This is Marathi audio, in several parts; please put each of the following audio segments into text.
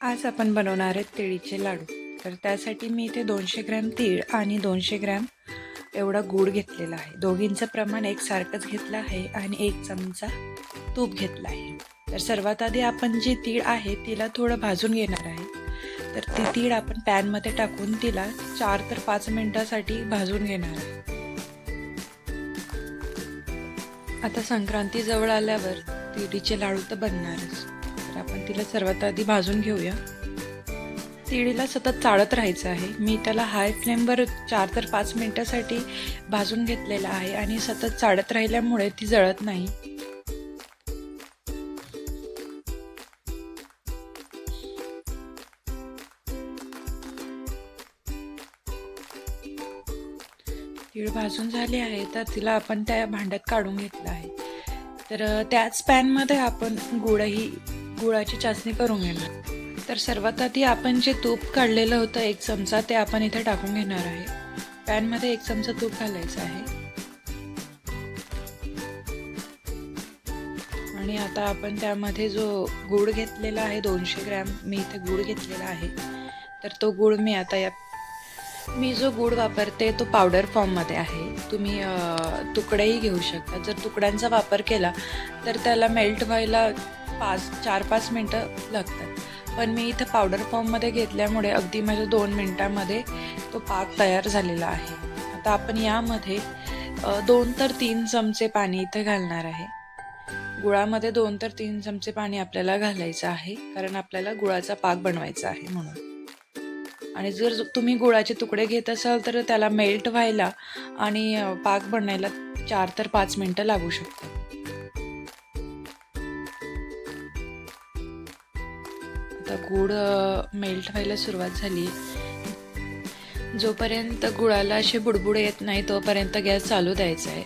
आज आपण बनवणार आहेत तिळीचे लाडू. तर त्यासाठी मी इथे दोनशे ग्रॅम तीळ आणि दोनशे ग्रॅम एवढा गूळ घेतलेला आहे. दोघींचं प्रमाण एकसारखंच घेतलं आहे आणि एक चमचा तूप घेतला आहे. तर सर्वात आधी आपण जी तीळ आहे तिला थोडं भाजून घेणार आहे. तर ती तीळ आपण पॅनमध्ये टाकून तिला चार तर पाच मिनिटासाठी भाजून घेणार आहे. आता संक्रांती जवळ आल्यावर तिळीचे लाडू तर बनणारच. तर आपण तिला सर्वात आधी भाजून घेऊया. तिळीला सतत चाळत राहायचं आहे. मी त्याला हाय फ्लेमवर चार तर पाच मिनिटासाठी भाजून घेतलेला आहे आणि सतत चाळत राहिल्यामुळे ती जळत नाही. तीळ भाजून झाली आहे तर तिला आपण त्या भांड्यात काढून घेतलं आहे. तर त्याच पॅनमध्ये आपण गुळही गुळाची चाचणी करून घेणार. तर सर्वात आधी आपण जे तूप काढलेलं होतं एक चमचा ते आपण इथे टाकून घेणार आहे. पॅनमध्ये एक चमचा तूप घालायचं आहे. आणि आता आपण त्यामध्ये जो गूळ घेतलेला आहे दोनशे ग्रॅम मी इथे गूळ घेतलेला आहे. तर तो गूळ मी आता या मी जो गूळ वापरते तो पावडर फॉर्ममध्ये आहे. तुम्ही तुकडेही घेऊ शकता. जर तुकड्यांचा वापर केला तर त्याला मेल्ट व्हायला पाच चार पाच मिनटं लागतात. पण मी इथं पावडर फॉर्ममध्ये घेतल्यामुळे अगदी माझ्या दोन मिनटामध्ये तो पाक तयार झालेला आहे. आता आपण यामध्ये दोन तर तीन चमचे पाणी इथे घालणार आहे. गुळामध्ये दोन तर तीन चमचे पाणी आपल्याला घालायचं आहे कारण आपल्याला गुळाचा पाक बनवायचा आहे म्हणून. आणि जर तुम्ही गुळाचे तुकडे घेत असाल तर त्याला मेल्ट व्हायला आणि पाक बनायला चार तर पाच मिनटं लागू शकतात. आता गुळ मेल्ट व्हायला सुरुवात झाली. जोपर्यंत गुळाला असे बुडबुडे येत नाही तोपर्यंत गॅस चालू द्यायचा आहे.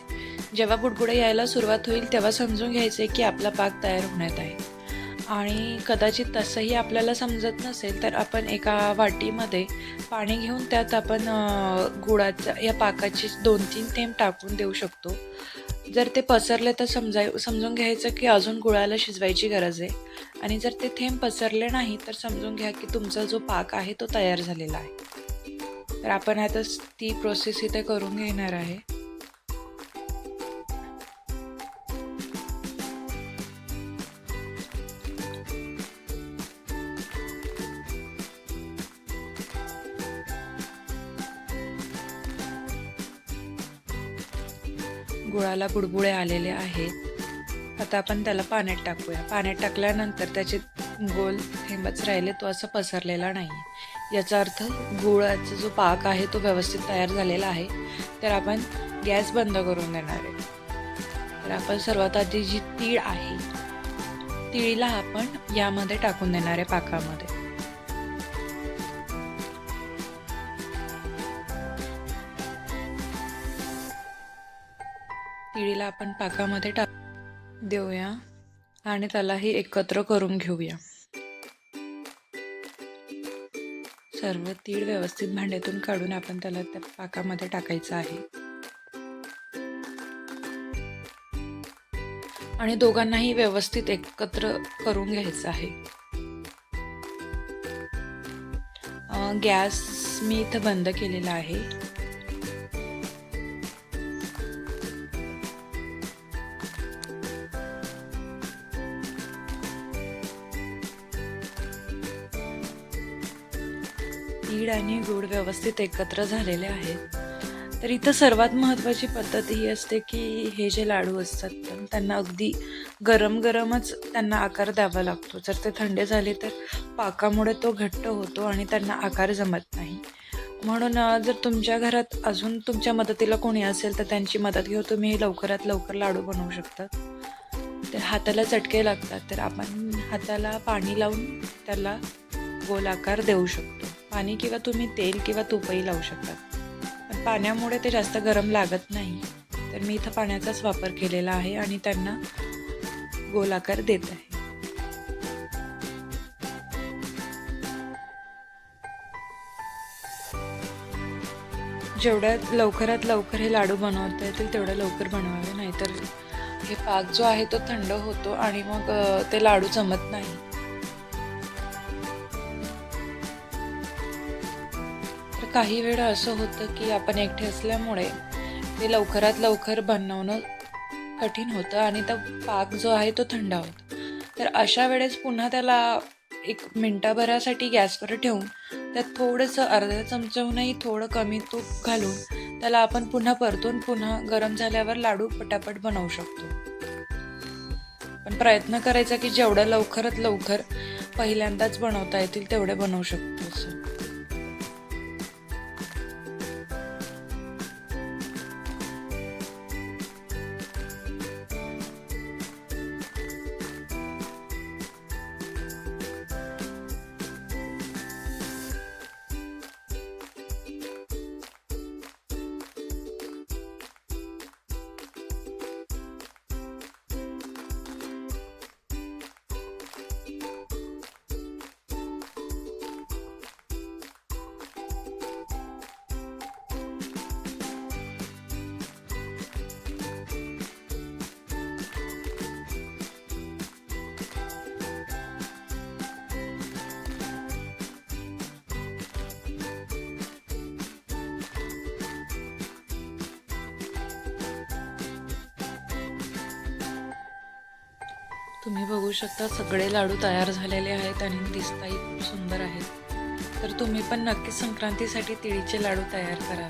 जेव्हा बुडबुडे यायला सुरुवात होईल तेव्हा समजून घ्यायचे की आपला पाक तयार होण्यात आहे. आणि कदाचित तसंही आपल्याला समजत नसेल तर आपण एका वाटीमध्ये पाणी घेऊन त्यात आपण गुळाचा या पाकाची दोन तीन थेंब टाकून देऊ शकतो. जर ते पसरले तर समजाय समजून घ्यायचं की अजून गुळाला शिजवायची गरज आहे. आणि जर ते थेंब पसरले नाही तर समजून घ्या की तुमचा जो पाक आहे तो तयार झालेला आहे. तर आपण आता ती प्रोसेस इथे करून घेणार आहे. गुळाला बुडबुळे आलेले आहेत. आता आपण त्याला पाण्यात टाकूया. पाण्यात टाकल्यानंतर त्याचे गोल थेंबच राहिले तो असं पसरलेला नाही. याचा अर्थ गुळाचा जो पाक आहे तो व्यवस्थित तयार झालेला आहे. तर आपण गॅस बंद करून देणार आहे. तर आपण सर्वात आधी जी तीळ आहे तिळीला आपण यामध्ये टाकून देणार आहे पाकामध्ये. तिळीला आपण पाकामध्ये टाक देऊया आणि त्यालाही एकत्र करून घेऊया. सर्व तीळ व्यवस्थित भांड्यातून काढून आपण त्याला त्या पाकामध्ये टाकायचं आहे. आणि दोघांनाही व्यवस्थित एकत्र करून घ्यायचं आहे. गॅस मी इथं बंद केलेला आहे. तीळ आणि गूळ व्यवस्थित एकत्र झालेले आहेत तर इथं सर्वात महत्त्वाची पद्धत ही असते की हे जे लाडू असतात त्यांना अगदी गरम गरमच त्यांना आकार द्यावा लागतो. जर ते थंडे झाले तर पाकामुळे तो घट्ट होतो आणि त्यांना आकार जमत नाही. म्हणून जर तुमच्या घरात अजून तुमच्या मदतीला कोणी असेल तर त्यांची मदत घेऊ तुम्ही लवकरात लवकर लाडू बनवू शकता. तर हाताला चटके लागतात तर आपण हाताला पाणी लावून त्याला गोल आकार देऊ शकतो. पाणी किंवा तुम्ही तेल किंवा तुपही लावू शकता. पण पाण्यामुळे ते जास्त गरम लागत नाही. तर मी इथं पाण्याचाच वापर केलेला आहे आणि त्यांना गोलाकार देत आहे. जेवढ्या लवकरात लवकर हे लाडू बनवता येतील तेवढ्या लवकर बनवावे. नाहीतर हे पाक जो आहे तो थंड होतो आणि मग ते लाडू जमत नाही. काही वेळा असं होतं की आपण एकटे असल्यामुळे ते लवकरात लवकर बनवणं कठीण होतं आणि तो पाक जो आहे तो थंड होतो. तर अशा वेळेस पुन्हा त्याला एक मिनटाभरासाठी गॅसवर ठेवून त्यात थोडंसं अर्धा चमच्याहूनही थोडं कमी तूप घालून त्याला आपण पुन्हा परतून पुन्हा गरम झाल्यावर लाडू पटापट बनवू शकतो. पण प्रयत्न करायचा की जेवढं लवकरात लवकर पहिल्यांदाच बनवता येतील तेवढे बनवू शकतो असं. तुम्ही बघू शकता सगळे लाडू तयार झालेले आहेत आणि दिसताही खूप सुंदर आहेत. तर तुम्ही पण नक्कीच संक्रांतीसाठी तिळीचे लाडू तयार करा.